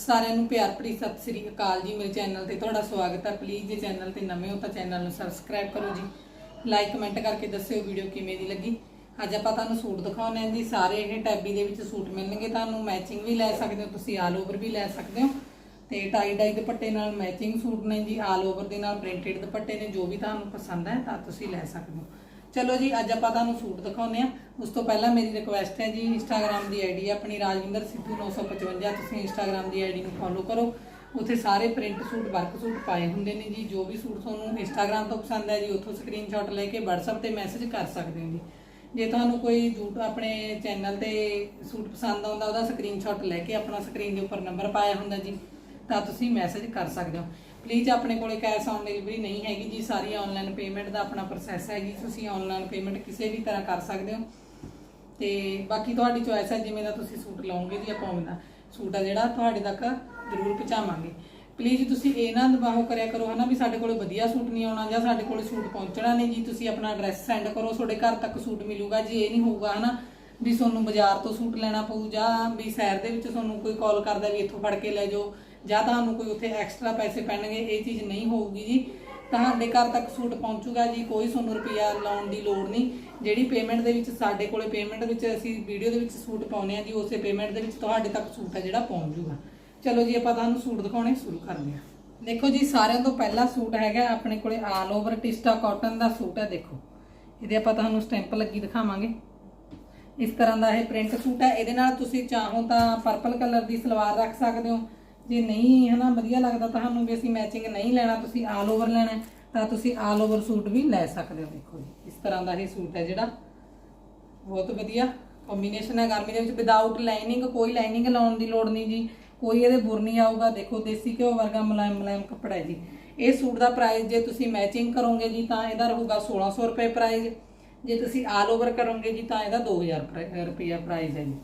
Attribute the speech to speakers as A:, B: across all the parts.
A: ਸਾਰਿਆਂ ਨੂੰ ਪਿਆਰ ਭਰੀ ਸਤਿ ਸ੍ਰੀ ਅਕਾਲ ਜੀ। ਮੇਰੇ ਚੈਨਲ ਤੇ ਤੁਹਾਡਾ ਸਵਾਗਤ ਹੈ। ਪਲੀਜ਼ ਜੇ ਚੈਨਲ ਤੇ ਨਵੇਂ ਹੋ ਤਾਂ ਚੈਨਲ ਨੂੰ ਸਬਸਕ੍ਰਾਈਬ ਕਰੋ ਜੀ। ਲਾਈਕ ਕਮੈਂਟ ਕਰਕੇ ਦੱਸਿਓ ਵੀਡੀਓ ਕਿਵੇਂ ਦੀ ਲੱਗੀ। ਅੱਜ ਆਪਾਂ ਤੁਹਾਨੂੰ ਸੂਟ ਦਿਖਾਉਣੇ ਆ ਜੀ। ਸਾਰੇ ਇਹ ਟੈਬੀ ਦੇ ਵਿੱਚ ਸੂਟ ਮਿਲਣਗੇ ਤੁਹਾਨੂੰ। ਮੈਚਿੰਗ ਵੀ ਲੈ ਸਕਦੇ ਹੋ। ਤੁਸੀਂ ਆਲ ਓਵਰ ਵੀ ਲੈ ਸਕਦੇ ਹੋ। ਤੇ ਟਾਈ ਡਾਈ ਦੁਪੱਟੇ ਨਾਲ ਮੈਚਿੰਗ ਸੂਟ ਨੇ ਜੀ। ਆਲ ਓਵਰ ਦੇ ਨਾਲ ਪ੍ਰਿੰਟਡ ਦੁਪੱਟੇ ਨੇ। ਜੋ ਵੀ ਤੁਹਾਨੂੰ ਪਸੰਦ ਹੈ ਤਾਂ ਤੁਸੀਂ ਲੈ ਸਕਦੇ ਹੋ। ਚਲੋ ਜੀ, ਅੱਜ ਆਪਾਂ ਤੁਹਾਨੂੰ ਸੂਟ ਦਿਖਾਉਂਦੇ ਆ ਉਸ ਤੋਂ ਪਹਿਲਾਂ ਮੇਰੀ ਰਿਕੁਐਸਟ ਹੈ ਜੀ ਇੰਸਟਾਗ੍ਰam ਦੀ ਆਈਡੀ ਆਪਣੀ, ਰਾਜਵਿੰਦਰ ਸਿੱਧੂ 955 ਤੁਸੀਂ ਇੰਸਟਾਗ੍ਰam ਦੀ ਆਈਡੀ ਨੂੰ ਫੋਲੋ ਕਰੋ। ਉੱਥੇ ਸਾਰੇ ਪ੍ਰਿੰਟ ਸੂਟ ਵਰਕ ਸੂਟ ਪਾਏ ਹੁੰਦੇ ਨੇ ਜੀ। ਜੋ ਵੀ ਸੂਟ ਤੁਹਾਨੂੰ ਇੰਸਟਾਗ੍ਰam ਤੋਂ ਪਸੰਦ ਹੈ ਜੀ, ਉੱਥੋਂ ਸਕਰੀਨਸ਼ਾਟ ਲੈ ਕੇ WhatsApp ਤੇ ਮੈਸੇਜ ਕਰ ਸਕਦੇ ਹੋ ਜੀ। ਜੇ ਤੁਹਾਨੂੰ ਕੋਈ ਜੂਟ ਆਪਣੇ ਚੈਨਲ ਤੇ ਸੂਟ ਪਸੰਦ ਆਉਂਦਾ, ਉਹਦਾ ਸਕਰੀਨਸ਼ਾਟ ਲੈ ਕੇ ਆਪਣਾ ਸਕਰੀਨ ਦੇ ਉੱਪਰ ਨੰਬਰ ਪਾਇਆ ਹੁੰਦਾ ਜੀ, ਤਾਂ ਤੁਸੀਂ ਮੈਸੇਜ ਕਰ ਸਕਦੇ ਹੋ। ਪਲੀਜ਼ ਆਪਣੇ ਕੋਲੇ ਕੈਸ਼ ਔਨ ਡਿਲੀਵਰੀ ਨਹੀਂ ਹੈਗੀ ਜੀ, ਸਾਰੀ ਆਨਲਾਈਨ ਪੇਮੈਂਟ ਦਾ ਆਪਣਾ ਪ੍ਰੋਸੈਸ ਹੈ ਜੀ, ਤੁਸੀਂ ਆਨਲਾਈਨ ਪੇਮੈਂਟ ਕਿਸੇ ਵੀ ਤਰ੍ਹਾਂ ਕਰ ਸਕਦੇ ਹੋ। ਤੇ ਬਾਕੀ ਤੁਹਾਡੀ ਚੋਇਸ ਹੈ, ਜਿਵੇਂ ਦਾ ਤੁਸੀਂ ਸੂਟ ਲਓਗੇ ਜੀ ਆਪਾਂ ਉਵੇਂ ਦਾ ਸੂਟ ਆ ਜਿਹੜਾ, ਤੁਹਾਡੇ ਤੱਕ ਜ਼ਰੂਰ ਪਹੁੰਚਾਵਾਂਗੇ। ਪਲੀਜ਼ ਤੁਸੀਂ ਇਹ ਨਾ ਦਬਾਓ ਕਰਿਆ ਕਰੋ ਹਨਾ ਵੀ ਸਾਡੇ ਕੋਲ ਵਧੀਆ ਸੂਟ ਨਹੀਂ ਆਉਣਾ ਜਾਂ ਸਾਡੇ ਕੋਲ ਸੂਟ ਪਹੁੰਚਣਾ ਨਹੀਂ ਜੀ, ਤੁਸੀਂ ਆਪਣਾ ਐਡਰੈਸ ਸੈਂਡ ਕਰੋ, ਤੁਹਾਡੇ ਘਰ ਤੱਕ ਸੂਟ ਮਿਲੂਗਾ ਜੀ, ਇਹ ਨਹੀਂ ਹੋਊਗਾ ਹਨਾ ਵੀ ਤੁਹਾਨੂੰ ਬਾਜ਼ਾਰ ਤੋਂ ਸੂਟ ਲੈਣਾ ਪਊ ਜਾਂ ਵੀ ਸ਼ਹਿਰ ਦੇ ਵਿੱਚ ਤੁਹਾਨੂੰ ਕੋਈ ਕਾਲ ਕਰਦਾ ਵੀ ਇੱਥੋਂ ਫੜ ਕੇ ਲੈ ਜਾਓ। ਜਾਂ ਤੁਹਾਨੂੰ ਕੋਈ ਉੱਥੇ ਐਕਸਟਰਾ ਪੈਸੇ ਪੈਣਗੇ, ਇਹ ਚੀਜ਼ ਨਹੀਂ ਹੋਊਗੀ ਜੀ। ਤੁਹਾਡੇ ਘਰ ਤੱਕ ਸੂਟ ਪਹੁੰਚੂਗਾ ਜੀ, ਕੋਈ ਤੁਹਾਨੂੰ ਰੁਪਿਆ ਲਾਉਣ ਦੀ ਲੋੜ ਨਹੀਂ। ਜਿਹੜੀ ਪੇਮੈਂਟ ਦੇ ਵਿੱਚ ਸਾਡੇ ਕੋਲੇ ਪੇਮੈਂਟ ਵਿੱਚ ਅਸੀਂ ਵੀਡੀਓ ਦੇ ਵਿੱਚ ਸੂਟ ਪਾਉਨੇ ਆ ਜੀ, ਉਸੇ ਪੇਮੈਂਟ ਦੇ ਵਿੱਚ ਤੁਹਾਡੇ ਤੱਕ ਸੂਟ ਹੈ ਜਿਹੜਾ ਪਹੁੰਚ ਜੂਗਾ ਚਲੋ ਜੀ, ਆਪਾਂ ਤੁਹਾਨੂੰ ਸੂਟ ਦਿਖਾਉਣੇ ਸ਼ੁਰੂ ਕਰਦੇ ਹਾਂ। ਦੇਖੋ ਜੀ, ਸਾਰਿਆਂ ਤੋਂ ਪਹਿਲਾ ਸੂਟ ਹੈਗਾ ਆਪਣੇ ਕੋਲੇ ਆਲ ਓਵਰ ਟਿਸਟਾ ਕਾਟਨ ਦਾ ਸੂਟ ਹੈ, ਦੇਖੋ। ਇਹਦੇ ਆਪਾਂ ਤੁਹਾਨੂੰ ਸਟੈਂਪ ਲੱਗੀ ਦਿਖਾਵਾਂਗੇ। ਇਸ ਤਰ੍ਹਾਂ ਦਾ ਇਹ ਪ੍ਰਿੰਟ ਸੂਟ ਹੈ। ਇਹਦੇ ਨਾਲ ਤੁਸੀਂ ਚਾਹੋ ਤਾਂ ਪਰਪਲ ਕਲਰ ਦੀ ਸਲਵਾਰ ਰੱਖ ਸਕਦੇ ਹੋ। ਜੇ ਨਹੀਂ ਹਨਾ ਵਧੀਆ ਲੱਗਦਾ ਤੁਹਾਨੂੰ ਵੀ ਅਸੀਂ ਮੈਚਿੰਗ ਨਹੀਂ ਲੈਣਾ ਤੁਸੀਂ ਆਲ ਓਵਰ ਲੈਣਾ ਹੈ, ਤਾਂ ਤੁਸੀਂ ਆਲ ਓਵਰ ਸੂਟ ਵੀ ਲੈ ਸਕਦੇ ਹੋ ਦੇਖੋ ਜੀ। ਇਸ ਤਰ੍ਹਾਂ ਦਾ ਇਹ ਸੂਟ ਹੈ ਜਿਹੜਾ। ਬਹੁਤ ਵਧੀਆ ਕੰਬੀਨੇਸ਼ਨ ਹੈ ਗਰਮੀ ਦੇ ਵਿੱਚ। ਵਿਦਆਊਟ ਲਾਈਨਿੰਗ ਕੋਈ ਲਾਈਨਿੰਗ ਲਾਉਣ ਦੀ ਲੋੜ ਨਹੀਂ ਜੀ। ਕੋਈ ਇਹਦੇ ਬੁਰ ਨਹੀਂ ਆਊਗਾ। ਦੇਖੋ ਦੇਸੀ ਘਿਓ ਵਰਗਾ ਮੁਲਾਇਮ ਮੁਲਾਇਮ ਕੱਪੜਾ ਹੈ ਜੀ। ਇਹ ਸੂਟ ਦਾ ਪ੍ਰਾਈਸ ਜੇ ਤੁਸੀਂ ਮੈਚਿੰਗ ਕਰੋਗੇ ਜੀ ਤਾਂ ਇਹਦਾ ਰਹੂਗਾ 1600 ਰੁਪਏ ਪ੍ਰਾਈਸ ਜੇ ਤੁਸੀਂ ਆਲ ਓਵਰ ਕਰੋਗੇ ਜੀ ਤਾਂ ਇਹਦਾ 2000 ਰੁਪਏ ਪ੍ਰਾਈਸ ਹੈ ਜੀ।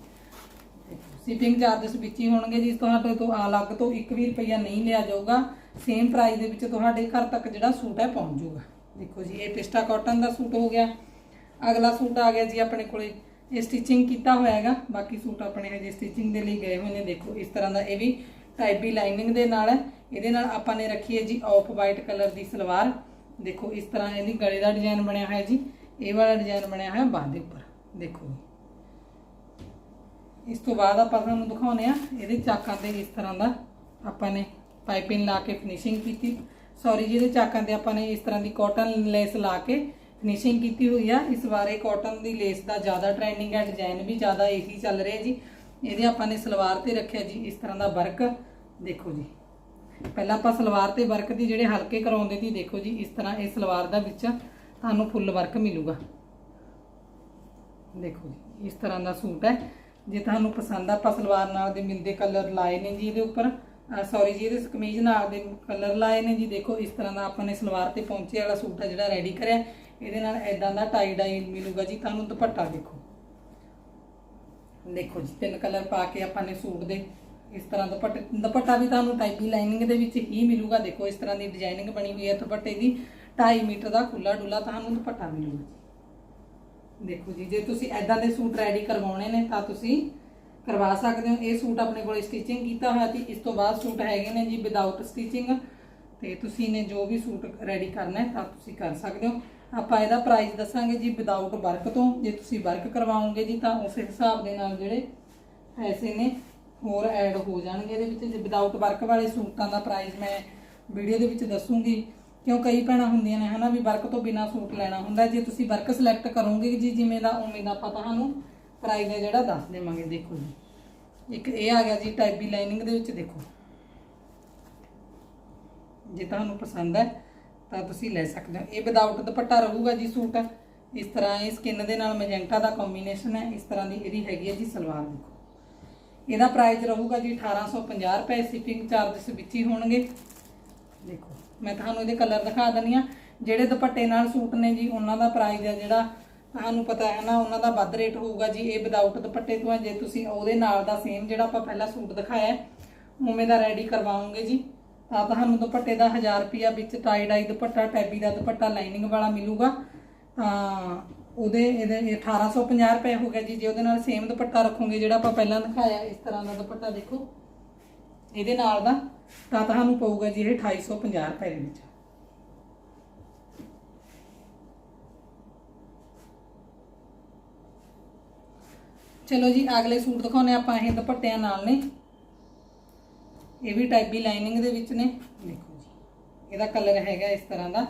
A: ਸ਼ਿਪਿੰਗ ਚਾਰजेस ਵਿੱਚ ਹੀ ਹੋਣਗੇ ਜੀ। ਤੁਹਾਡੇ ਤੋਂ ਅਲੱਗ ਤੋਂ 1 ਵੀ ਰੁਪਈਆ ਨਹੀਂ ਲਿਆ ਜਾਊਗਾ। ਸੇਮ ਪ੍ਰਾਈਸ ਦੇ ਵਿੱਚ ਤੁਹਾਡੇ ਘਰ ਤੱਕ ਜਿਹੜਾ ਸੂਟ ਹੈ ਪਹੁੰਚ ਜਾਊਗਾ। ਦੇਖੋ ਜੀ, ਇਹ ਪਿਸਟਾ ਕਾਟਨ ਦਾ ਸੂਟ ਹੋ ਗਿਆ। ਅਗਲਾ ਸੂਟ ਆ ਗਿਆ ਜੀ ਆਪਣੇ ਕੋਲੇ। ਇਹ ਸਟਿਚਿੰਗ ਕੀਤਾ ਹੋਇਆ ਹੈਗਾ। ਬਾਕੀ ਸੂਟ ਆਪਣੇ ਹਜੇ ਸਟਿਚਿੰਗ ਦੇ ਲਈ ਗਏ ਹੋਏ ਨੇ। ਦੇਖੋ, ਇਸ ਤਰ੍ਹਾਂ ਦਾ ਇਹ ਵੀ ਟਾਈਪੀ ਲਾਈਨਿੰਗ ਦੇ ਨਾਲ ਹੈ। ਇਹਦੇ ਨਾਲ ਆਪਾਂ ਨੇ ਰੱਖੀ ਹੈ ਜੀ ਆਫ ਵਾਈਟ ਕਲਰ ਦੀ ਸਲਵਾਰ। ਦੇਖੋ, ਇਸ ਤਰ੍ਹਾਂ ਇਹਦੀ ਗਲੇ ਦਾ ਡਿਜ਼ਾਈਨ ਬਣਿਆ ਹੋਇਆ ਜੀ। ਇਹ ਵਾਲਾ ਡਿਜ਼ਾਈਨ ਬਣਿਆ ਹੋਇਆ ਬਾਹ ਦੇ ਉੱਪਰ। ਦੇਖੋ। ਇਸ ਤੋਂ ਬਾਅਦ ਆਪਾਂ ਤੁਹਾਨੂੰ ਦਿਖਾਉਨੇ ਆ ਇਹਦੇ ਚਾਕਾਂ ਤੇ ਇਸ ਤਰ੍ਹਾਂ ਦਾ ਆਪਾਂ ਨੇ ਪਾਈਪਿੰਗ ਲਾ ਕੇ ਫਿਨਿਸ਼ਿੰਗ ਕੀਤੀ। ਸੌਰੀ ਜਿਹਦੇ ਚਾਕਾਂ ਤੇ ਆਪਾਂ ਨੇ ਇਸ ਤਰ੍ਹਾਂ ਦੀ ਕਾਟਨ ਲੇਸ ਲਾ ਕੇ ਫਿਨਿਸ਼ਿੰਗ ਕੀਤੀ ਹੋਈ ਆ। ਇਸ ਵਾਰੇ ਕਾਟਨ ਦੀ ਲੇਸ ਦਾ ਜ਼ਿਆਦਾ ਟ੍ਰੈਂਡਿੰਗ ਹੈ ਡਿਜ਼ਾਈਨ ਵੀ ਜ਼ਿਆਦਾ ਇਹੀ ਚੱਲ ਰਿਹਾ ਜੀ। ਇਹਦੇ ਆਪਾਂ ਨੇ ਸਲਵਾਰ ਤੇ ਰੱਖਿਆ ਜੀ, ਇਸ ਤਰ੍ਹਾਂ ਦਾ ਵਰਕ ਦੇਖੋ ਜੀ। ਪਹਿਲਾਂ ਆਪਾਂ ਸਲਵਾਰ ਤੇ ਵਰਕ ਦੀ ਜਿਹੜੇ ਹਲਕੇ ਕਰਾਉਂਦੇ ਸੀ, ਦੇਖੋ ਜੀ, ਇਸ ਤਰ੍ਹਾਂ ਇਹ ਸਲਵਾਰ ਦਾ ਵਿੱਚ ਤੁਹਾਨੂੰ ਫੁੱਲ ਵਰਕ ਮਿਲੂਗਾ। ਦੇਖੋ ਜੀ, ਇਸ ਤਰ੍ਹਾਂ ਦਾ ਸੂਟ ਹੈ। ਜੇ ਤੁਹਾਨੂੰ ਪਸੰਦ ਆ, ਆਪਾਂ ਸਲਵਾਰ ਨਾਲ ਦੇ ਮਿਲਦੇ ਕਲਰ ਲਾਏ ਨੇ ਜੀ ਇਹਦੇ ਉੱਪਰ। ਸੌਰੀ ਜੀ, ਇਹਦੇ ਕਮੀਜ਼ ਨਾਲ ਦੇ ਕਲਰ ਲਾਏ ਨੇ ਜੀ। ਦੇਖੋ, ਇਸ ਤਰ੍ਹਾਂ ਦਾ ਆਪਾਂ ਨੇ ਸਲਵਾਰ ਤੇ ਪਹੁੰਚੇ ਵਾਲਾ ਸੂਟ ਹੈ ਜਿਹੜਾ ਰੈਡੀ ਕਰਿਆ। ਇਹਦੇ ਨਾਲ ਐਦਾਂ ਦਾ ਟਾਈ ਡਾਈ ਮਿਲੂਗਾ ਜੀ। ਤੁਹਾਨੂੰ ਦੁਪੱਟਾ ਦੇਖੋ। ਦੇਖੋ ਜੀ, ਤਿੰਨ ਕਲਰ ਪਾ ਕੇ ਆਪਾਂ ਨੇ ਸੂਟ ਦੇ ਇਸ ਤਰ੍ਹਾਂ ਦੁਪੱਟੇ ਦੁਪੱਟਾ ਵੀ ਤੁਹਾਨੂੰ ਟਾਈਪੀ ਲਾਈਨਿੰਗ ਦੇ ਵਿੱਚ ਹੀ ਮਿਲੂਗਾ। ਦੇਖੋ, ਇਸ ਤਰ੍ਹਾਂ ਦੀ ਡਿਜ਼ਾਈਨਿੰਗ ਬਣੀ ਹੋਈ ਹੈ ਦੁਪੱਟੇ ਦੀ। 2.5 ਮੀਟਰ ਦਾ ਖੁੱਲਾ ਡੁੱਲਾ ਤੁਹਾਨੂੰ ਦੁਪੱਟਾ ਮਿਲੂਗਾ ਦੇਖੋ ਜੀ, ਜੇ ਤੁਸੀਂ ਐਦਾਂ ਦੇ ਸੂਟ ਰੈਡੀ ਕਰਵਾਉਣੇ ਨੇ ਤਾਂ ਤੁਸੀਂ ਕਰਵਾ ਸਕਦੇ ਹੋ। ਇਹ ਸੂਟ ਆਪਣੇ ਕੋਲ ਸਟਿਚਿੰਗ ਕੀਤਾ ਹੋਇਆ ਸੀ। ਇਸ ਤੋਂ ਬਾਅਦ ਸੂਟ ਹੈਗੇ ਨੇ ਜੀ ਵਿਦਆਊਟ ਸਟਿਚਿੰਗ ਤੇ ਤੁਸੀਂ ਨੇ ਜੋ ਵੀ ਸੂਟ ਰੈਡੀ ਕਰਨਾ ਹੈ ਤਾਂ ਤੁਸੀਂ ਕਰ ਸਕਦੇ ਹੋ। ਆਪਾਂ ਇਹਦਾ ਪ੍ਰਾਈਸ ਦੱਸਾਂਗੇ ਜੀ ਵਿਦਆਊਟ ਵਰਕ ਤੋਂ। ਜੇ ਤੁਸੀਂ ਵਰਕ ਕਰਵਾਓਗੇ ਜੀ ਤਾਂ ਉਸੇ ਹਿਸਾਬ ਦੇ ਨਾਲ ਜਿਹੜੇ ਪੈਸੇ ਨੇ ਹੋਰ ਐਡ ਹੋ ਜਾਣਗੇ ਇਹਦੇ ਵਿੱਚ। ਜੇ ਵਿਦਆਊਟ ਵਰਕ ਵਾਲੇ ਸੂਟਾਂ ਦਾ ਪ੍ਰਾਈਸ ਮੈਂ ਵੀਡੀਓ ਦੇ ਵਿੱਚ ਦੱਸੂਗੀ। ਕਿਉਂ ਕਈ ਭੈਣਾਂ ਹੁੰਦੀਆਂ ਨੇ, ਹਨਾ, ਵੀ ਵਰਕ ਤੋਂ ਬਿਨਾ ਸੂਟ ਲੈਣਾ ਹੁੰਦਾ ਜੇ ਤੁਸੀਂ ਵਰਕ ਸਿਲੈਕਟ ਕਰੋਗੇ ਜੀ, ਜਿਵੇਂ ਦਾ ਉਵੇਂ ਦਾ ਆਪਾਂ ਤੁਹਾਨੂੰ ਪ੍ਰਾਈਸ ਹੈ ਜਿਹੜਾ ਦੱਸ ਦੇਵਾਂਗੇ, ਦੇਖੋ ਜੀ। ਇੱਕ ਇਹ ਆ ਗਿਆ ਜੀ ਟਾਈਪੀ ਲਾਈਨਿੰਗ ਦੇ ਵਿੱਚ ਦੇਖੋ। ਜੇ ਤੁਹਾਨੂੰ ਪਸੰਦ ਹੈ, ਤਾਂ ਤੁਸੀਂ ਲੈ ਸਕਦੇ ਹੋ। ਇਹ ਵਿਦਆਊਟ ਦੁਪੱਟਾ ਰਹੂਗਾ ਜੀ ਸੂਟ। ਇਸ ਤਰ੍ਹਾਂ ਇਹ ਸਕਿਨ ਦੇ ਨਾਲ ਮੈਜੈਂਟਾ ਦਾ ਕੰਬੀਨੇਸ਼ਨ ਹੈ। ਇਸ ਤਰ੍ਹਾਂ ਦੀ ਇਹਦੀ ਹੈਗੀ ਹੈ ਜੀ ਸਲਵਾਰ, ਦੇਖੋ। ਇਹਦਾ ਪ੍ਰਾਈਸ ਰਹੂਗਾ ਜੀ 1850 ਰੁਪਏ। ਸ਼ਿਪਿੰਗ ਚਾਰजेस ਵਿੱਚ ਹੀ ਹੋਣਗੇ। ਦੇਖੋ। ਮੈਂ ਤੁਹਾਨੂੰ ਇਹਦੇ ਕਲਰ ਦਿਖਾ ਦਿੰਦੀ ਆ ਜਿਹੜੇ ਦੁਪੱਟੇ ਨਾਲ ਸੂਟ ਨੇ ਜੀ, ਉਹਨਾਂ ਦਾ ਪ੍ਰਾਈਸ ਹੈ ਜਿਹੜਾ, ਤੁਹਾਨੂੰ ਪਤਾ ਹੈ ਨਾ, ਉਹਨਾਂ ਦਾ ਵੱਧ ਰੇਟ ਹੋਊਗਾ ਜੀ। ਇਹ ਵਿਦਆਊਟ ਦੁਪੱਟੇ ਤੋਂ ਹੈ, ਜੇ ਤੁਸੀਂ ਉਹਦੇ ਨਾਲ ਦਾ ਸੇਮ ਜਿਹੜਾ ਆਪਾਂ ਪਹਿਲਾਂ ਸੂਟ ਦਿਖਾਇਆ ਉਵੇਂ ਦਾ ਰੈਡੀ ਕਰਵਾਉਂਗੇ ਜੀ। ਤਾਂ ਤੁਹਾਨੂੰ ਦੁਪੱਟੇ ਦਾ 1000 ਰੁਪਿਆ ਵਿੱਚ ਟਾਈ ਡਾਈ ਦੁਪੱਟਾ ਟੈਬੀ ਦਾ ਦੁਪੱਟਾ ਲਾਈਨਿੰਗ ਵਾਲਾ ਮਿਲੂਗਾ। ਤਾਂ ਉਹਦੇ ਇਹਦੇ 1850 ਰੁਪਏ ਹੋ ਗਿਆ ਜੀ। ਜੇ ਉਹਦੇ ਨਾਲ ਸੇਮ ਦੁਪੱਟਾ ਰੱਖੋਗੇ, ਜਿਹੜਾ ਆਪਾਂ ਪਹਿਲਾਂ ਦਿਖਾਇਆ, ਇਸ ਤਰ੍ਹਾਂ ਦਾ ਦੁਪੱਟਾ ਦੇਖੋ। ਇਹਦੇ ਨਾਲ ਦਾ ਤਾਂ ਤੁਹਾਨੂੰ ਪਊਗਾ ਜੀ ਇਹ 2850 ਰੁਪਏ ਦੇ ਵਿੱਚ। ਚਲੋ ਜੀ, ਅਗਲੇ ਸੂਟ ਦਿਖਾਉਨੇ ਆਪਾਂ ਇਹ ਦੁਪੱਟਿਆਂ ਨਾਲ ਨੇ। ਇਹ ਵੀ ਟਾਈਪੀ ਲਾਈਨਿੰਗ ਦੇ ਵਿੱਚ ਨੇ। ਦੇਖੋ ਜੀ, ਇਹਦਾ ਕਲਰ ਹੈਗਾ ਇਸ ਤਰ੍ਹਾਂ ਦਾ।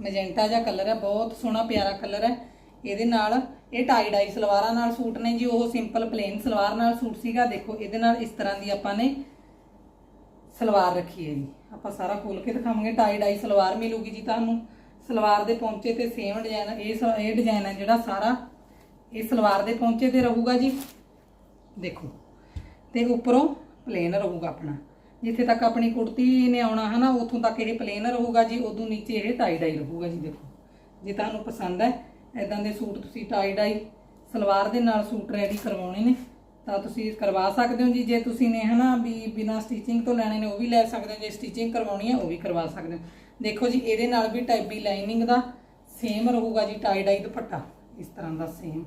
A: ਮੈਜੈਂਟਾ ਜਿਹਾ ਕਲਰ ਹੈ, ਬਹੁਤ ਸੋਹਣਾ ਪਿਆਰਾ ਕਲਰ ਹੈ। ਇਹਦੇ ਨਾਲ ਇਹ ਟਾਈ ਡਾਈ ਸਲਵਾਰਾਂ ਨਾਲ ਸੂਟ ਨੇ ਜੀ, ਉਹ ਸਿੰਪਲ ਪਲੇਨ ਸਲਵਾਰ ਨਾਲ ਸੂਟ ਸੀਗਾ। ਦੇਖੋ, ਇਹਦੇ ਨਾਲ ਇਸ ਤਰ੍ਹਾਂ ਦੀ ਆਪਾਂ ਨੇ ਸਲਵਾਰ ਰੱਖੀ ਹੈ ਜੀ। ਆਪਾਂ ਸਾਰਾ ਖੋਲ ਕੇ ਦਿਖਾਵਾਂਗੇ। ਟਾਈ ਡਾਈ ਸਲਵਾਰ ਮਿਲੂਗੀ ਜੀ ਤੁਹਾਨੂੰ। ਸਲਵਾਰ ਦੇ ਪੌਂਚੇ ਤੇ ਸੇਮ ਡਿਜ਼ਾਈਨ ਇਹ ਸ- ਇਹ ਡਿਜ਼ਾਈਨ ਹੈ ਜਿਹੜਾ ਸਾਰਾ। ਇਹ ਸਲਵਾਰ ਦੇ ਪੌਂਚੇ ਤੇ ਰਹੂਗਾ ਜੀ। ਦੇਖੋ। ਤੇ ਉੱਪਰੋਂ ਪਲੇਨ ਰਹੂਗਾ ਆਪਣਾ। ਜਿੱਥੇ ਤੱਕ ਆਪਣੀ ਕੁੜਤੀ ਨੇ ਆਉਣਾ ਹੈ ਨਾ ਉੱਥੋਂ ਤੱਕ ਇਹ ਪਲੇਨ ਰਹੂਗਾ ਜੀ। ਉਦੋਂ ਨੀਚੇ ਇਹ ਟਾਈ ਡਾਈ ਰਹੂਗਾ ਜੀ, ਦੇਖੋ। ਜੇ ਤੁਹਾਨੂੰ ਪਸੰਦ ਹੈ ਇਦਾਂ ਦੇ ਸੂਟ ਤੁਸੀਂ ਟਾਈ ਡਾਈ ਸਲਵਾਰ ਦੇ ਨਾਲ ਸੂਟ ਰੈਡੀ ਕਰਵਾਉਣੇ ਨੇ। ਤਾਂ ਤੁਸੀਂ ਕਰਵਾ ਸਕਦੇ ਹੋ ਜੀ। ਜੇ ਤੁਸੀਂ ਨੇ ਹਨਾ ਵੀ ਬਿਨਾ ਸਟਿਚਿੰਗ ਤੋਂ ਲੈਣੇ ਨੇ, ਉਹ ਵੀ ਲੈ ਸਕਦੇ ਹੋ। ਜੇ ਸਟਿਚਿੰਗ ਕਰਵਾਉਣੀ ਹੈ, ਉਹ ਵੀ ਕਰਵਾ ਸਕਦੇ ਹੋ। ਦੇਖੋ ਜੀ, ਇਹਦੇ ਨਾਲ ਵੀ ਟਾਈਪੀ ਲਾਈਨਿੰਗ ਦਾ ਸੇਮ ਰਹੂਗਾ ਜੀ ਟਾਈ ਡਾਈ ਦੁਪੱਟਾ। ਇਸ ਤਰ੍ਹਾਂ ਦਾ ਸੇਮ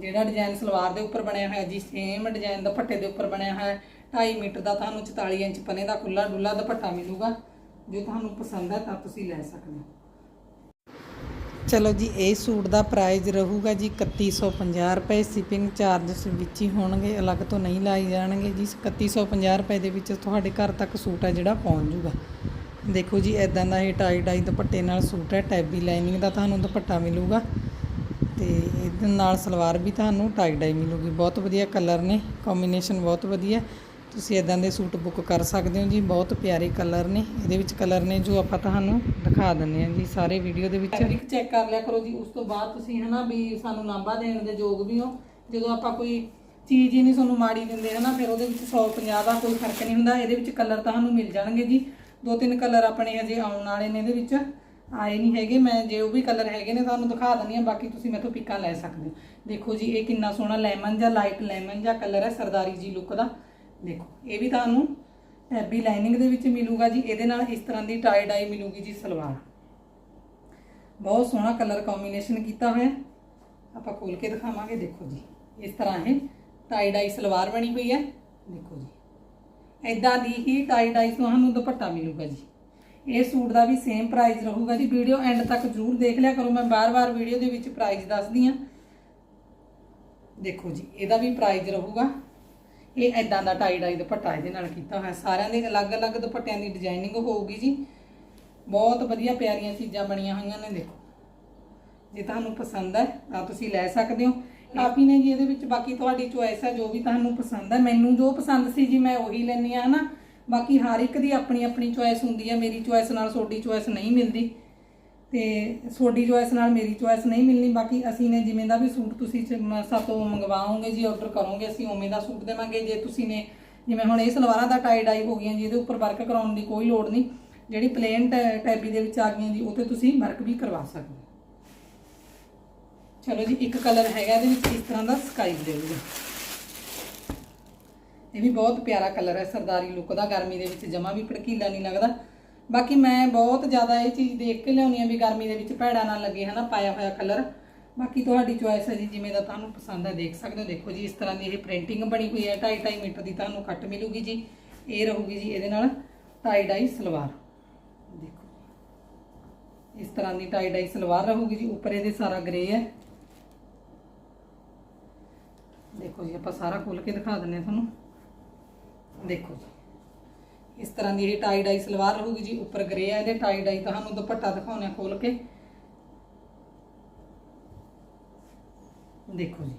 A: ਜਿਹੜਾ ਡਿਜ਼ਾਈਨ ਸਲਵਾਰ ਦੇ ਉੱਪਰ ਬਣਿਆ ਹੋਇਆ ਜੀ ਸੇਮ ਡਿਜ਼ਾਈਨ ਦੁਪੱਟੇ ਦੇ ਉੱਪਰ ਬਣਿਆ ਹੋਇਆ। ਹੈ 2.5 ਮੀਟਰ ਦਾ ਤੁਹਾਨੂੰ 44 ਇੰਚ ਪਨੇ ਦਾ ਖੁੱਲਾ ਡੁੱਲਾ ਦੁਪੱਟਾ ਮਿਲੂਗਾ। ਜੋ ਤੁਹਾਨੂੰ ਪਸੰਦ ਹੈ, ਤਾਂ ਤੁਸੀਂ ਲੈ ਸਕਦੇ ਹੋ। ਚਲੋ ਜੀ, ਇਹ ਸੂਟ ਦਾ ਪ੍ਰਾਈਸ ਰਹੂਗਾ ਜੀ 3150 ਰੁਪਏ। ਸ਼ਿਪਿੰਗ ਚਾਰਜਸ ਵਿੱਚ ਹੀ ਹੋਣਗੇ, ਅਲੱਗ ਤੋਂ ਨਹੀਂ ਲਾਏ ਜਾਣਗੇ ਜੀ। 3150 ਰੁਪਏ ਦੇ ਵਿੱਚ ਤੁਹਾਡੇ ਘਰ ਤੱਕ ਸੂਟ ਹੈ ਜਿਹੜਾ ਪਹੁੰਚ ਜੂਗਾ। ਦੇਖੋ ਜੀ ਐਦਾਂ ਦਾ ਇਹ ਟਾਈ ਡਾਈ ਦੁਪੱਟੇ ਨਾਲ ਸੂਟ ਹੈ ਟੈਬੀ ਲਾਈਨਿੰਗ ਦਾ ਤੁਹਾਨੂੰ ਦੁਪੱਟਾ ਮਿਲੂਗਾ ਤੇ ਇਹਦੇ ਨਾਲ ਸਲਵਾਰ ਵੀ ਤੁਹਾਨੂੰ ਟਾਈ ਡਾਈ ਮਿਲੂਗੀ। ਬਹੁਤ ਵਧੀਆ ਕਲਰ ਨੇ ਕੰਬੀਨੇਸ਼ਨ ਬਹੁਤ ਵਧੀਆ। ਤੁਸੀਂ ਇਦਾਂ ਦੇ ਸੂਟ ਬੁੱਕ ਕਰ ਸਕਦੇ ਹੋ ਜੀ, ਬਹੁਤ ਪਿਆਰੇ ਕਲਰ ਨੇ। ਇਹਦੇ ਵਿੱਚ ਕਲਰ ਨੇ ਜੋ ਆਪਾਂ ਤੁਹਾਨੂੰ ਦਿਖਾ ਦਿੰਨੇ ਆ ਜੀ, ਸਾਰੇ ਵੀਡੀਓ ਦੇ ਵਿੱਚ। ਫੈਬਰਿਕ ਚੈੱਕ ਕਰ ਲਿਆ ਕਰੋ ਜੀ, ਉਸ ਤੋਂ ਬਾਅਦ ਤੁਸੀਂ ਹਨਾ ਵੀ ਸਾਨੂੰ ਲਾਂਭਾ ਦੇਣ ਦੇ ਯੋਗ ਵੀ ਹੋ। ਜਦੋਂ ਆਪਾਂ ਕੋਈ ਚੀਜ਼ ਹੀ ਨਹੀਂ ਤੁਹਾਨੂੰ ਮਾੜੀ ਦਿੰਦੇ ਹਨਾ, ਫਿਰ ਉਹਦੇ ਵਿੱਚ 150 ਦਾ ਕੋਈ ਫ਼ਰਕ ਨਹੀਂ ਹੁੰਦਾ। ਇਹਦੇ ਵਿੱਚ ਕਲਰ ਤੁਹਾਨੂੰ ਮਿਲ ਜਾਣਗੇ ਜੀ। ਦੋ ਤਿੰਨ ਕਲਰ ਆਪਣੇ ਹਜੇ ਆਉਣ ਵਾਲੇ ਨੇ ਇਹਦੇ ਵਿੱਚ। ਆਏ ਨਹੀਂ ਹੈਗੇ, ਮੈਂ ਜੇ ਉਹ ਵੀ ਕਲਰ ਹੈਗੇ ਨੇ ਤੁਹਾਨੂੰ ਦਿਖਾ ਦਿੰਦੀ ਆ ਬਾਕੀ ਤੁਸੀਂ ਮੈਥੋਂ ਪਿੱਕਾ ਲੈ ਸਕਦੇ ਹੋ। ਦੇਖੋ ਜੀ, ਇਹ ਕਿੰਨਾ ਸੋਹਣਾ ਲੈਮਨ ਜਾਂ ਲਾਈਟ ਲੈਮਨ ਜਾਂ ਕਲਰ ਹੈ, ਸਰਦਾਰੀ ਜੀ ਲੁੱਕ ਦਾ। ਦੇਖੋ, ਇਹ ਵੀ ਤੁਹਾਨੂੰ ਟੈਬੀ ਲਾਈਨਿੰਗ ਦੇ ਵਿੱਚ ਮਿਲੂਗਾ ਜੀ, ਇਹਦੇ ਨਾਲ ਇਸ ਤਰ੍ਹਾਂ ਦੀ ਟਾਈ ਡਾਈ ਮਿਲੂਗੀ ਜੀ ਸਲਵਾਰ। ਬਹੁਤ ਸੋਹਣਾ ਕਲਰ ਕੰਬੀਨੇਸ਼ਨ ਕੀਤਾ ਹੋਇਆ ਆਪਾਂ ਖੋਲ ਕੇ ਦਿਖਾਵਾਂਗੇ, ਦੇਖੋ ਜੀ, ਇਸ ਤਰ੍ਹਾਂ ਇਹ ਟਾਈ ਡਾਈ ਸਲਵਾਰ ਬਣੀ ਹੋਈ ਹੈ। ਦੇਖੋ ਜੀ ਐਦਾਂ ਦੀ ਹੀ ਟਾਈ ਡਾਈ ਤੁਹਾਨੂੰ ਦੁਪੱਟਾ ਮਿਲੂਗਾ ਜੀ। ਇਹ ਸੂਟ ਦਾ ਵੀ ਸੇਮ ਪ੍ਰਾਈਸ ਰਹੂਗਾ ਜੀ। ਵੀਡੀਓ ਐਂਡ ਤੱਕ ਜ਼ਰੂਰ ਦੇਖ ਲਿਆ ਕਰੋ। ਮੈਂ ਬਾਰ-ਬਾਰ ਵੀਡੀਓ ਦੇ ਵਿੱਚ ਪ੍ਰਾਈਸ ਦੱਸਦੀ ਆ ਦੇਖੋ ਜੀ, ਇਹਦਾ ਵੀ ਪ੍ਰਾਈਸ ਰਹੂਗਾ। ਇਹ ਐਦਾਂ ਦਾ ਟਾਈ ਡਾਈ ਦੁਪੱਟਾ ਇਹਦੇ ਨਾਲ ਕੀਤਾ ਹੋਇਆ। ਸਾਰਿਆਂ ਦੇ ਅਲੱਗ-ਅਲੱਗ ਦੁਪੱਟਿਆਂ ਦੀ ਡਿਜ਼ਾਈਨਿੰਗ ਹੋਊਗੀ ਜੀ। ਬਹੁਤ ਵਧੀਆ ਪਿਆਰੀਆਂ ਚੀਜ਼ਾਂ ਬਣੀਆਂ ਹੋਈਆਂ ਨੇ, ਦੇਖੋ। ਜੇ ਤੁਹਾਨੂੰ ਪਸੰਦ ਹੈ, ਤਾਂ ਤੁਸੀਂ ਲੈ ਸਕਦੇ ਹੋ। ਕਾਫੀ ਨੇ ਜੀ ਇਹਦੇ ਵਿੱਚ, ਬਾਕੀ ਤੁਹਾਡੀ ਚੁਆਇਸ ਹੈ ਜੋ ਵੀ ਤੁਹਾਨੂੰ ਪਸੰਦ ਹੈ। ਮੈਨੂੰ ਜੋ ਪਸੰਦ ਸੀ ਜੀ, ਮੈਂ ਉਹੀ ਲੈਣੀ ਆ ਹਨਾ। ਬਾਕੀ ਹਰ ਇੱਕ ਦੀ ਆਪਣੀ ਆਪਣੀ ਚੁਆਇਸ ਹੁੰਦੀ ਹੈ। ਮੇਰੀ ਚੁਆਇਸ ਨਾਲ ਤੁਹਾਡੀ ਚੁਆਇਸ ਨਹੀਂ ਮਿਲਦੀ। ਤੇ ਤੁਹਾਡੀ ਚੋਇਸ ਨਾਲ ਮੇਰੀ ਚੋਇਸ ਨਹੀਂ ਮਿਲਣੀ, ਬਾਕੀ ਅਸੀਂ ਨੇ ਜਿਵੇਂ ਦਾ ਵੀ ਸੂਟ ਤੁਸੀਂ ਚ- ਮ- ਸਾਤੋਂ ਮੰਗਵਾਓਗੇ ਜੀ ਆਰਡਰ ਕਰੋਗੇ, ਅਸੀਂ ਉਵੇਂ ਦਾ ਸੂਟ ਦੇਵਾਂਗੇ। ਜੇ ਤੁਸੀਂ ਨੇ, ਜਿਵੇਂ ਹੁਣ ਇਹ ਸਲਵਾਰਾਂ ਦਾ ਟਾਈ ਡਾਈ ਹੋ ਗਈਆਂ ਜੀ, ਇਹਦੇ ਉੱਪਰ ਵਰਕ ਕਰਾਉਣ ਦੀ ਕੋਈ ਲੋੜ ਨਹੀਂ। ਜਿਹੜੀ ਪਲੇਨ ਟੈਬੀ ਦੇ ਵਿੱਚ ਆ ਗਈਆਂ ਜੀ, ਉਹ ਤੇ ਤੁਸੀਂ ਵਰਕ ਵੀ ਕਰਵਾ ਸਕਦੇ ਹੋ। ਚਲੋ ਜੀ, ਇੱਕ ਕਲਰ ਹੈਗਾ ਇਹਦੇ ਵਿੱਚ ਇਸ ਤਰ੍ਹਾਂ ਦਾ ਸਕਾਈ ਬਲੂ ਇਹ ਵੀ ਬਹੁਤ ਪਿਆਰਾ ਕਲਰ ਹੈ, ਸਰਦਾਰੀ ਲੁੱਕ ਦਾ। ਗਰਮੀ ਦੇ ਵਿੱਚ ਜਮਾ ਵੀ ਭੜਕੀਲਾ ਨਹੀਂ ਲੱਗਦਾ। ਬਾਕੀ ਮੈਂ ਬਹੁਤ ਜ਼ਿਆਦਾ ਇਹ ਚੀਜ਼ ਦੇਖ ਕੇ ਲਿਆਉਣੀ ਆ ਵੀ ਗਰਮੀ ਦੇ ਵਿੱਚ ਭੈੜਾ ਨਾ ਲੱਗੇ, ਹਨਾ, ਪਾਇਆ ਹੋਇਆ ਕਲਰ ਬਾਕੀ ਤੁਹਾਡੀ ਚੁਆਇਸ ਹੈ ਜੀ, ਜਿਵੇਂ ਦਾ ਤੁਹਾਨੂੰ ਪਸੰਦ ਹੈ, ਦੇਖ ਸਕਦੇ ਹੋ। ਦੇਖੋ ਜੀ, ਇਸ ਤਰ੍ਹਾਂ ਦੀ ਇਹ ਪ੍ਰਿੰਟਿੰਗ ਬਣੀ ਹੋਈ ਹੈ 2.5 2.5 ਮੀਟਰ ਦੀ ਤੁਹਾਨੂੰ ਕੱਟ ਮਿਲੂਗੀ ਜੀ। ਇਹ ਰਹੂਗੀ ਜੀ ਇਹਦੇ ਨਾਲ ਟਾਈ ਡਾਈ ਸਲਵਾਰ। ਦੇਖੋ ਇਸ ਤਰ੍ਹਾਂ ਦੀ ਟਾਈ ਡਾਈ ਸਲਵਾਰ ਰਹੂਗੀ ਜੀ। ਉੱਪਰ ਇਹਦੇ ਸਾਰਾ ਗ੍ਰੇ ਹੈ। ਦੇਖੋ ਜੀ, ਆਪਾਂ ਸਾਰਾ ਖੋਲ ਕੇ ਦਿਖਾ ਦਿੰਨੇ ਆ ਤੁਹਾਨੂੰ। ਦੇਖੋ ਜੀ। ਇਸ ਤਰ੍ਹਾਂ ਦੀ ਇਹ ਟਾਈ ਡਾਈ ਸਲਵਾਰ ਰਹੂਗੀ ਜੀ, ਉੱਪਰ ਗਰੇ ਆ ਇਹਦੇ ਟਾਈ ਡਾਈ ਤੁਹਾਨੂੰ ਦੁਪੱਟਾ ਦਿਖਾਉਣੇ ਖੋਲ ਕੇ। ਦੇਖੋ ਜੀ,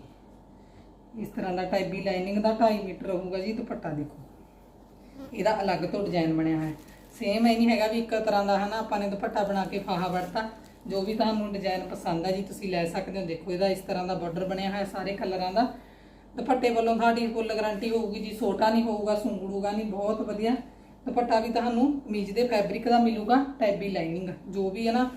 A: ਇਸ ਤਰ੍ਹਾਂ ਦਾ ਟਾਈਬੀ ਲਾਈਨਿੰਗ ਦਾ 2.5 ਮੀਟਰ ਰਹੂਗਾ ਜੀ ਦੁਪੱਟਾ, ਦੇਖੋ। ਇਹਦਾ ਅਲੱਗ ਤੋਂ ਡਿਜ਼ਾਈਨ ਬਣਿਆ ਹੋਇਆ। ਸੇਮ ਐ ਨਹੀਂ ਹੈਗਾ ਵੀ ਇੱਕ ਤਰ੍ਹਾਂ ਦਾ, ਹਨਾ, ਆਪਾਂ ਨੇ ਦੁਪੱਟਾ ਬਣਾ ਕੇ ਫਾਹਾ ਵੜਤਾ ਜੋ ਵੀ ਤੁਹਾਨੂੰ ਡਿਜ਼ਾਈਨ ਪਸੰਦ ਆ ਜੀ, ਤੁਸੀਂ ਲੈ ਸਕਦੇ ਹੋ। ਦੇਖੋ, ਇਹਦਾ ਇਸ ਤਰ੍ਹਾਂ ਦਾ ਬਾਰਡਰ ਬਣਿਆ ਹੋਇਆ ਸਾਰੇ ਕਲਰਾਂ ਦਾ। ਦੁਪੱਟੇ ਵੱਲੋਂ ਤੁਹਾਡੀ ਫੁੱਲ ਗਾਰੰਟੀ ਹੋਊਗੀ ਜੀ, ਛੋਟਾ ਨਹੀਂ ਹੋਊਗਾ, ਸੁੰਗੜੂਗਾ ਨਹੀਂ, ਬਹੁਤ ਵਧੀਆ। ਦੁਪੱਟਾ ਵੀ ਤੁਹਾਨੂੰ ਕਮੀਜ਼ ਦੇ ਫੈਬਰਿਕ ਦਾ ਮਿਲੂਗਾ ਟੈਬੀ ਲਾਈਨਿੰਗ ਜੋ ਵੀ ਹੈ ਨਾ,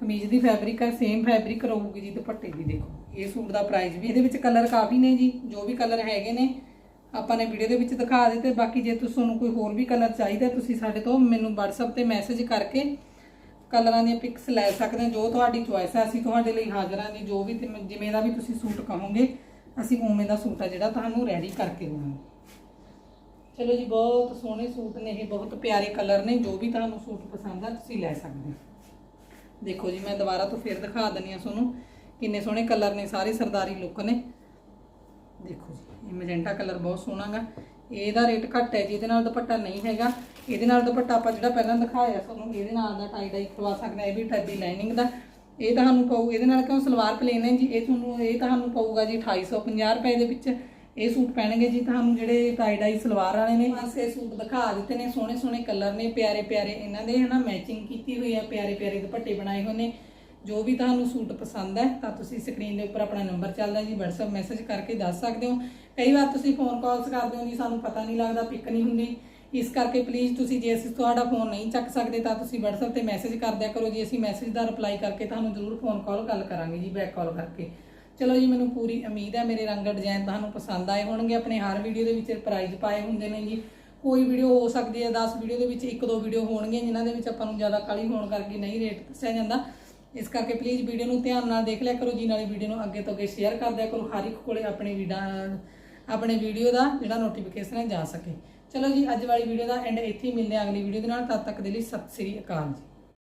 A: ਕਮੀਜ਼ ਦੀ ਫੈਬਰਿਕ ਹੈ ਸੇਮ ਫੈਬਰਿਕ ਰਹੂਗੀ ਜੀ ਦੁਪੱਟੇ ਦੀ, ਦੇਖੋ। ਇਹ ਸੂਟ ਦਾ ਪ੍ਰਾਈਸ ਵੀ ਇਹਦੇ ਵਿੱਚ ਕਲਰ ਕਾਫੀ ਨੇ ਜੀ, ਜੋ ਵੀ ਕਲਰ ਹੈਗੇ ਨੇ, ਆਪਾਂ ਨੇ ਵੀਡੀਓ ਦੇ ਵਿੱਚ ਦਿਖਾ ਦਿੱਤੇ, ਬਾਕੀ ਜੇ ਤੁਸੀਂ ਤੁਹਾਨੂੰ ਕੋਈ ਹੋਰ ਵੀ ਕਲਰ ਚਾਹੀਦਾ, ਤੁਸੀਂ ਸਾਡੇ ਤੋਂ ਮੈਨੂੰ WhatsApp ਤੇ ਮੈਸੇਜ ਕਰਕੇ ਕਲਰਾਂ ਦੀਆਂ ਪਿਕਸ ਲੈ ਸਕਦੇ ਹੋ, ਜੋ ਤੁਹਾਡੀ ਚੁਆਇਸ ਹੈ, ਅਸੀਂ ਤੁਹਾਡੇ ਲਈ ਹਾਜ਼ਰ ਹਾਂ ਜੀ, ਜੋ ਵੀ ਜਿਵੇਂ ਦਾ ਵੀ ਤੁਸੀਂ ਸੂਟ ਕਹੋਗੇ, ਅਸੀਂ ਉਵੇਂ ਦਾ ਸੂਟ ਆ ਜਿਹੜਾ ਤੁਹਾਨੂੰ ਰੈਡੀ ਕਰਕੇ ਦੇਵਾਂਗੇ। ਚਲੋ ਜੀ, ਬਹੁਤ ਸੋਹਣੇ ਸੂਟ ਨੇ ਇਹ, ਬਹੁਤ ਪਿਆਰੇ ਕਲਰ ਨੇ, ਜੋ ਵੀ ਤੁਹਾਨੂੰ ਸੂਟ ਪਸੰਦ ਆ, ਤੁਸੀਂ ਲੈ ਸਕਦੇ ਹੋ। ਦੇਖੋ ਜੀ, ਮੈਂ ਦੁਬਾਰਾ ਤੋਂ ਫਿਰ ਦਿਖਾ ਦਿੰਨੀ ਆ ਤੁਹਾਨੂੰ ਕਿੰਨੇ ਸੋਹਣੇ ਕਲਰ ਨੇ, ਸਾਰੇ ਸਰਦਾਰੀ ਲੁੱਕ ਨੇ। ਦੇਖੋ ਜੀ, ਇਹ ਮੈਜੈਂਟਾ ਕਲਰ ਬਹੁਤ ਸੋਹਣਾ ਗਾ। ਇਹਦਾ ਰੇਟ ਘੱਟ ਹੈ ਜੀ ਇਹਦੇ ਨਾਲ ਦੁਪੱਟਾ ਨਹੀਂ ਹੈਗਾ। ਇਹਦੇ ਨਾਲ ਦੁਪੱਟਾ ਆਪਾਂ ਜਿਹੜਾ ਪਹਿਲਾਂ ਦਿਖਾਇਆ, ਤੁਹਾਨੂੰ ਇਹਦੇ ਨਾਲ ਦਾ ਟਾਈ ਡਾਈ ਕਰਵਾ ਸਕਦੇ ਆ ਇਹ ਵੀ ਟੈਬੀ ਲਾਈਨਿੰਗ ਦਾ। ਇਹ ਤੁਹਾਨੂੰ ਪਊ, ਇਹਦੇ ਨਾਲ ਕਿਉਂ ਸਲਵਾਰ ਪਲੇਨ ਹੈ ਜੀ? ਇਹ ਤੁਹਾਨੂੰ ਇਹ ਤੁਹਾਨੂੰ ਪਊਗਾ ਜੀ 2850 ਰੁਪਏ ਦੇ ਵਿੱਚ। ਇਹ ਸੂਟ ਪੈਣਗੇ ਜੀ ਤੁਹਾਨੂੰ ਜਿਹੜੇ ਟਾਈ ਡਾਈ ਸਲਵਾਰ ਵਾਲੇ ਨੇ। ਪਾਸੇ ਸੂਟ ਦਿਖਾ ਦਿੱਤੇ ਨੇ, ਸੋਹਣੇ ਸੋਹਣੇ ਕਲਰ ਨੇ, ਪਿਆਰੇ ਪਿਆਰੇ ਇਹਨਾਂ ਦੇ ਹਨਾ ਮੈਚਿੰਗ ਕੀਤੀ ਹੋਈ ਹੈ ਪਿਆਰੇ ਪਿਆਰੇ ਦੁਪੱਟੇ ਬਣਾਏ ਹੋਏ ਨੇ। ਜੋ ਵੀ ਤੁਹਾਨੂੰ ਸੂਟ ਪਸੰਦ ਹੈ, ਤਾਂ ਤੁਸੀਂ ਸਕਰੀਨ ਦੇ ਉੱਪਰ ਆਪਣਾ ਨੰਬਰ ਚੱਲਦਾ ਜੀ, WhatsApp ਮੈਸੇਜ ਕਰਕੇ ਦੱਸ ਸਕਦੇ ਹੋ। ਕਈ ਵਾਰ ਤੁਸੀਂ ਫੋਨ ਕਾਲਸ ਕਰਦੇ ਹੋ ਜੀ, ਸਾਨੂੰ ਪਤਾ ਨਹੀਂ ਲੱਗਦਾ ਪਿਕ ਨਹੀਂ ਹੁੰਦੀ। ਇਸ ਕਰਕੇ ਪਲੀਜ਼ ਤੁਸੀਂ ਜੇ ਅਸੀਂ ਤੁਹਾਡਾ ਫੋਨ ਨਹੀਂ ਚੱਕ ਸਕਦੇ, ਤਾਂ ਤੁਸੀਂ WhatsApp ਤੇ ਮੈਸੇਜ ਕਰ ਦਿਆ ਕਰੋ ਜੀ। ਅਸੀਂ ਮੈਸੇਜ ਦਾ ਰਿਪਲਾਈ ਕਰਕੇ ਤੁਹਾਨੂੰ ਜ਼ਰੂਰ ਫੋਨ ਕਾਲ ਗੱਲ ਕਰਾਂਗੇ ਜੀ ਬੈਕ ਕਾਲ ਕਰਕੇ। ਚਲੋ ਜੀ, ਮੈਨੂੰ ਪੂਰੀ ਉਮੀਦ ਹੈ ਮੇਰੇ ਰੰਗ ਡਿਜ਼ਾਈਨ ਤੁਹਾਨੂੰ ਪਸੰਦ ਆਏ ਹੋਣਗੇ, ਆਪਣੇ ਹਰ ਵੀਡੀਓ ਦੇ ਵਿੱਚ ਪ੍ਰਾਈਜ਼ ਪਾਏ ਹੁੰਦੇ ਨੇ ਜੀ। ਕੋਈ ਵੀਡੀਓ ਹੋ ਸਕਦੀ ਹੈ 10 ਵੀਡੀਓ ਦੇ ਵਿੱਚ ਇੱਕ ਦੋ ਵੀਡੀਓ ਹੋਣਗੀਆਂ, ਜਿਨ੍ਹਾਂ ਦੇ ਵਿੱਚ ਆਪਾਂ ਨੂੰ ਜ਼ਿਆਦਾ ਕਾਲੀ ਹੋਣ ਕਰਕੇ ਨਹੀਂ ਰੇਟ ਦੱਸਿਆ ਜਾਂਦਾ। ਇਸ ਕਰਕੇ ਪਲੀਜ਼ ਵੀਡੀਓ ਨੂੰ ਧਿਆਨ ਨਾਲ ਦੇਖ ਲਿਆ ਕਰੋ, ਜੀ ਨਾਲੇ ਵੀਡੀਓ ਨੂੰ ਅੱਗੇ ਤੋਂ ਅੱਗੇ ਸ਼ੇਅਰ ਕਰ ਦਿਆ ਕਰੋ, ਹਰ ਇੱਕ ਕੋਲੇ ਆਪਣੇ ਵੀਡਾ, ਆਪਣੇ ਵੀਡੀਓ ਦਾ ਜਿਹੜਾ ਨੋਟੀਫਿਕੇਸ਼ਨ ਹੈ, ਜਾ ਸਕੇ। ਚਲੋ ਜੀ, ਅੱਜ ਵਾਲੀ ਵੀਡੀਓ ਦਾ ਐਂਡ ਇੱਥੇ ਹੀ ਮਿਲਦੇ ਹਾਂ ਅਗਲੀ ਵੀਡੀਓ ਦੇ ਨਾਲ, ਤਦ ਤੱਕ ਦੇ ਲਈ ਸਤਿ ਸ੍ਰੀ ਅਕਾਲ ਜੀ।